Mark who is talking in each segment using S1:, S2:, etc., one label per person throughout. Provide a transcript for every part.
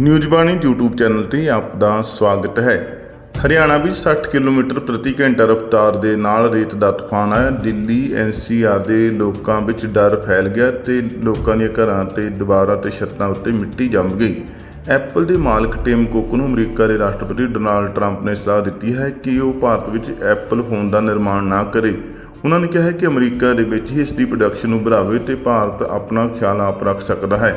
S1: News ਬਾਣੀ YouTube channel ਤੇ ਆਪ ਦਾ ਸਵਾਗਤ ਹੈ। ਹਰਿਆਣਾ ਵਿੱਚ 60 ਕਿਲੋਮੀਟਰ ਪ੍ਰਤੀ ਘੰਟਾ ਰਫ਼ਤਾਰ ਦੇ ਨਾਲ ਰੇਤ ਦਾ ਤੂਫਾਨ ਆਇਆ। ਦਿੱਲੀ NCR ਦੇ ਲੋਕਾਂ ਵਿੱਚ ਡਰ ਫੈਲ ਗਿਆ ਤੇ ਲੋਕਾਂ ਦੀਆਂ ਘਰਾਂ ਤੇ ਦੀਵਾਰਾਂ ਤੇ ਛੱਤਾਂ ਉੱਤੇ ਮਿੱਟੀ ਜੰਮ ਗਈ। ਐਪਲ ਦੇ ਮਾਲਕ ਟਿਮ ਕੁੱਕ ਨੂੰ ਅਮਰੀਕਾ ਦੇ ਰਾਸ਼ਟਰਪਤੀ ਡੋਨਾਲਡ ਟਰੰਪ ਨੇ ਸਲਾਹ ਦਿੱਤੀ ਹੈ ਕਿ ਉਹ ਭਾਰਤ ਵਿੱਚ ਐਪਲ ਫੋਨ ਦਾ ਨਿਰਮਾਣ ਨਾ ਕਰੇ। ਉਹਨਾਂ ਨੇ ਕਿਹਾ ਹੈ ਕਿ ਅਮਰੀਕਾ ਦੇ ਵਿੱਚ ਹੀ ਇਸ ਦੀ ਪ੍ਰੋਡਕਸ਼ਨ ਨੂੰ ਵਧਾਵੇ ਤੇ ਭਾਰਤ ਆਪਣਾ ਖਿਆਲ ਆਪ ਰੱਖ ਸਕਦਾ ਹੈ।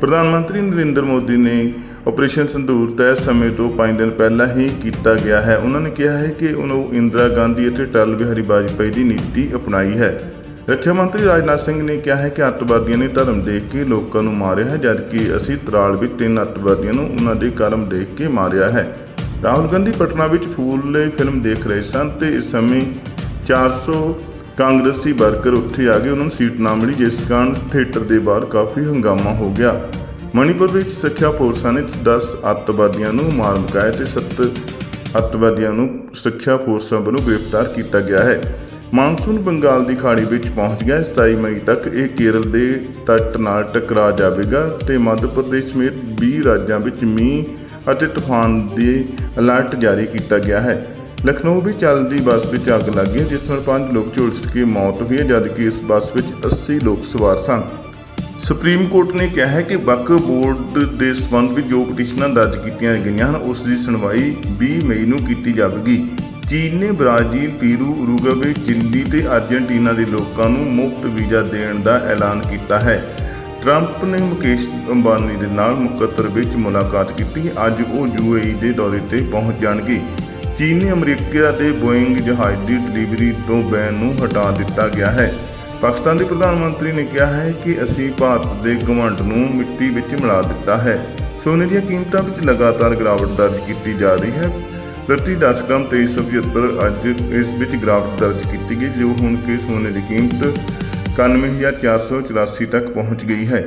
S1: ਪ੍ਰਧਾਨ ਮੰਤਰੀ ਨਰਿੰਦਰ ਮੋਦੀ ਨੇ ਆਪਰੇਸ਼ਨ ਸੰਧੂਰ ਤੈਅ ਸਮੇਂ ਤੋਂ 5 ਦਿਨ ਪਹਿਲਾਂ ਹੀ ਕੀਤਾ ਗਿਆ ਹੈ। ਉਹਨਾਂ ਨੇ ਕਿਹਾ ਹੈ ਕਿ ਉਹਨੂੰ ਇੰਦਰਾ ਗਾਂਧੀ ਅਤੇ ਅਟਲ ਬਿਹਾਰੀ ਵਾਜਪਾਈ ਦੀ ਨੀਤੀ ਅਪਣਾਈ ਹੈ। ਰੱਖਿਆ ਮੰਤਰੀ ਰਾਜਨਾਥ ਸਿੰਘ ਨੇ ਕਿਹਾ ਹੈ ਕਿ ਅੱਤਵਾਦੀਆਂ ਨੇ ਧਰਮ ਦੇਖ ਕੇ ਲੋਕਾਂ ਨੂੰ ਮਾਰਿਆ ਹੈ, ਜਦਕਿ ਅਸੀਂ ਤਰਾਲ ਵਿੱਚ ਤਿੰਨ ਅੱਤਵਾਦੀਆਂ ਨੂੰ ਉਹਨਾਂ ਦੇ ਕਰਮ ਦੇਖ ਕੇ ਮਾਰਿਆ ਹੈ। ਰਾਹੁਲ ਗਾਂਧੀ ਪਟਨਾ ਵਿੱਚ ਫੂਲ ਫਿਲਮ ਦੇਖ ਰਹੇ ਸਨ ਤੇ ਇਸ ਸਮੇਂ 400 ਕਾਂਗਰਸੀ ਵਰਕਰ ਉੱਥੇ ਆ ਗਏ, ਉਹਨਾਂ ਨੂੰ ਸੀਟ ਨਾ ਮਿਲੀ, ਜਿਸ ਕਾਰਨ ਥੀਏਟਰ ਦੇ ਬਾਹਰ ਕਾਫੀ ਹੰਗਾਮਾ ਹੋ ਗਿਆ। ਮਣੀਪੁਰ ਵਿੱਚ ਸਿੱਖਿਆ ਫੋਰਸਾਂ ਨੇ 10 ਅੱਤਵਾਦੀਆਂ ਨੂੰ ਮਾਰ ਮੁਕਾਇਆ ਤੇ 7 ਅੱਤਵਾਦੀਆਂ ਨੂੰ ਸਿੱਖਿਆ ਫੋਰਸਾਂ ਵੱਲੋਂ ਗ੍ਰਿਫਤਾਰ ਕੀਤਾ ਗਿਆ ਹੈ। ਮਾਨਸੂਨ ਬੰਗਾਲ ਦੀ ਖਾੜੀ ਵਿੱਚ ਪਹੁੰਚ ਗਿਆ ਹੈ। 27 ਮਈ ਤੱਕ ਇਹ ਕੇਰਲ ਦੇ ਤੱਟ ਨਾਲ ਟਕਰਾ ਜਾਵੇਗਾ ਤੇ ਮੱਧ ਪ੍ਰਦੇਸ਼ ਸਮੇਤ 20 ਰਾਜਾਂ ਵਿੱਚ ਮੀਂਹ ਅਤੇ ਤੂਫਾਨ ਦੇ ਅਲਰਟ ਜਾਰੀ ਕੀਤਾ ਗਿਆ ਹੈ। ਲਖਨਊ ਵਿੱਚ ਚੱਲਦੀ ਬੱਸ ਵਿੱਚ ਅੱਗ ਲੱਗ ਗਈ, ਜਿਸ ਨਾਲ ਪੰਜ ਲੋਕ ਝੁਲਸ ਕੇ ਮੌਤ ਹੋਈ ਹੈ, ਜਦਕਿ ਇਸ ਬੱਸ ਵਿੱਚ 80 ਲੋਕ ਸਵਾਰ ਸਨ। ਸੁਪਰੀਮ ਕੋਰਟ ਨੇ ਕਿਹਾ ਹੈ ਕਿ ਵਕਫ ਬੋਰਡ ਦੇ ਸਬੰਧ ਵਿੱਚ ਜੋ ਪਟੀਸ਼ਨਾਂ ਦਰਜ ਕੀਤੀਆਂ ਗਈਆਂ ਹਨ, ਉਸ ਦੀ ਸੁਣਵਾਈ 20 ਮਈ ਨੂੰ ਕੀਤੀ ਜਾਵੇਗੀ। ਚੀਨ ਨੇ ਬ੍ਰਾਜ਼ੀਲ, ਪੀਰੂ, ਉਰੂਗਵੇ ਚਿਲੀ ਤੇ ਅਰਜਨਟੀਨਾ ਦੇ ਲੋਕਾਂ ਨੂੰ ਮੁਫਤ ਵੀਜ਼ਾ ਦੇਣ ਦਾ ਐਲਾਨ ਕੀਤਾ ਹੈ। ਟਰੰਪ ਨੇ ਮੁਕੇਸ਼ ਅੰਬਾਨੀ ਦੇ ਨਾਲ ਮੁਕੱਤਰ ਵਿੱਚ ਮੁਲਾਕਾਤ ਕੀਤੀ। ਅੱਜ ਉਹ ਯੂਏਈ ਦੇ ਦੌਰੇ ਤੇ ਪਹੁੰਚ ਜਾਣਗੇ। ਚੀਨ ਨੇ ਅਮਰੀਕਾ ਦੇ ਬੋਇੰਗ ਜਹਾਜ਼ ਦੀ ਡਿਲੀਵਰੀ ਤੋਂ ਬੈਨ ਨੂੰ ਹਟਾ ਦਿੱਤਾ ਗਿਆ ਹੈ। ਪਾਕਿਸਤਾਨ ਦੇ ਪ੍ਰਧਾਨ ਮੰਤਰੀ ਨੇ ਕਿਹਾ ਹੈ ਕਿ ਅਸੀਂ ਭਾਰਤ ਦੇ ਘਮੰਡ ਨੂੰ ਮਿੱਟੀ ਵਿੱਚ ਮਿਲਾ ਦਿੱਤਾ ਹੈ। ਸੋਨੇ ਦੀਆਂ ਕੀਮਤਾਂ ਵਿੱਚ ਲਗਾਤਾਰ ਗਿਰਾਵਟ ਦਰਜ ਕੀਤੀ ਜਾ ਰਹੀ ਹੈ। ਪ੍ਰਤੀ 10 ਗ੍ਰਾਮ 2375 ਅੱਜ ਇਸ ਵਿੱਚ ਗਿਰਾਵਟ ਦਰਜ ਕੀਤੀ ਗਈ, ਜੋ ਹੁਣ ਕਿ ਸੋਨੇ ਦੀ ਕੀਮਤ 91484 ਤੱਕ ਪਹੁੰਚ ਗਈ ਹੈ।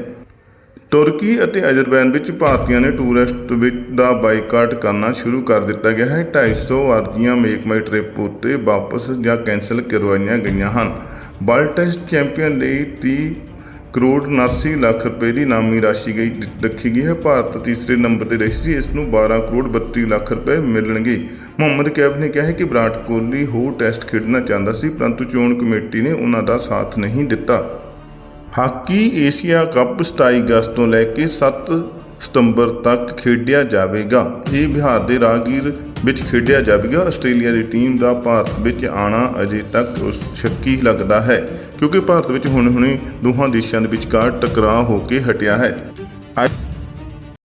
S1: ਤੁਰਕੀ ਅਤੇ ਅਜ਼ਰਬੈਜਾਨ ਵਿੱਚ ਭਾਰਤੀਆਂ ਨੇ ਟੂਰਿਸਟ ਵਿੱਚ ਦਾ ਬਾਈਕਾਟ ਕਰਨਾ ਸ਼ੁਰੂ ਕਰ ਦਿੱਤਾ ਗਿਆ ਹੈ। 250 ਅਰਜ਼ੀਆਂ ਮੇਕ ਮਾਈ ਟ੍ਰਿਪ ਉੱਤੇ ਵਾਪਸ ਜਾਂ ਕੈਂਸਲ ਕਰਵਾਈਆਂ ਗਈਆਂ ਹਨ। ਵਰਲਡ ਟੈਸਟ ਚੈਂਪੀਅਨ ਲਈ 30 ਕਰੋੜ 79 ਲੱਖ ਰੁਪਏ ਦੀ ਨਾਮੀ ਰਾਸ਼ੀ ਗਈ ਰੱਖੀ ਗਈ ਹੈ। ਭਾਰਤ ਤੀਸਰੇ ਨੰਬਰ ਤੇ ਰਹੀ ਸੀ। ਇਸ ਨੂੰ 12 ਕਰੋੜ 32 ਲੱਖ ਰੁਪਏ ਮਿਲਣਗੇ। ਮੁਹੰਮਦ ਕੈਫ ਨੇ ਕਿਹਾ ਕਿ ਵਿਰਾਟ ਕੋਹਲੀ ਹੋਰ ਟੈਸਟ ਖੇਡਣਾ ਚਾਹੁੰਦਾ ਸੀ, ਪਰੰਤੂ ਚੋਣ ਕਮੇਟੀ ਨੇ ਉਹਨਾਂ ਦਾ ਸਾਥ ਨਹੀਂ ਦਿੱਤਾ। ਹਾਕੀ ਏਸ਼ੀਆ ਕੱਪ 27 ਅਗਸਤ ਤੋਂ ਲੈ ਕੇ 7 ਸਤੰਬਰ ਤੱਕ ਖੇਡਿਆ ਜਾਵੇਗਾ। ਇਹ ਬਿਹਾਰ ਦੇ ਰਾਗੀਰ ਵਿੱਚ ਖੇਡਿਆ ਜਾਵੇਗਾ। ਆਸਟ੍ਰੇਲੀਆ ਦੀ ਟੀਮ ਦਾ ਭਾਰਤ ਵਿੱਚ ਆਣਾ ਅਜੇ ਤੱਕ ਸ਼ੱਕੀ ਲੱਗਦਾ ਹੈ, ਕਿਉਂਕਿ ਭਾਰਤ ਵਿੱਚ ਹੁਣ ਹੁਣੇ ਦੋਹਾਂ ਦੇਸ਼ਾਂ ਦੇ ਵਿਚਕਾਰ ਟਕਰਾਅ ਹੋ ਕੇ ਹਟਿਆ ਹੈ।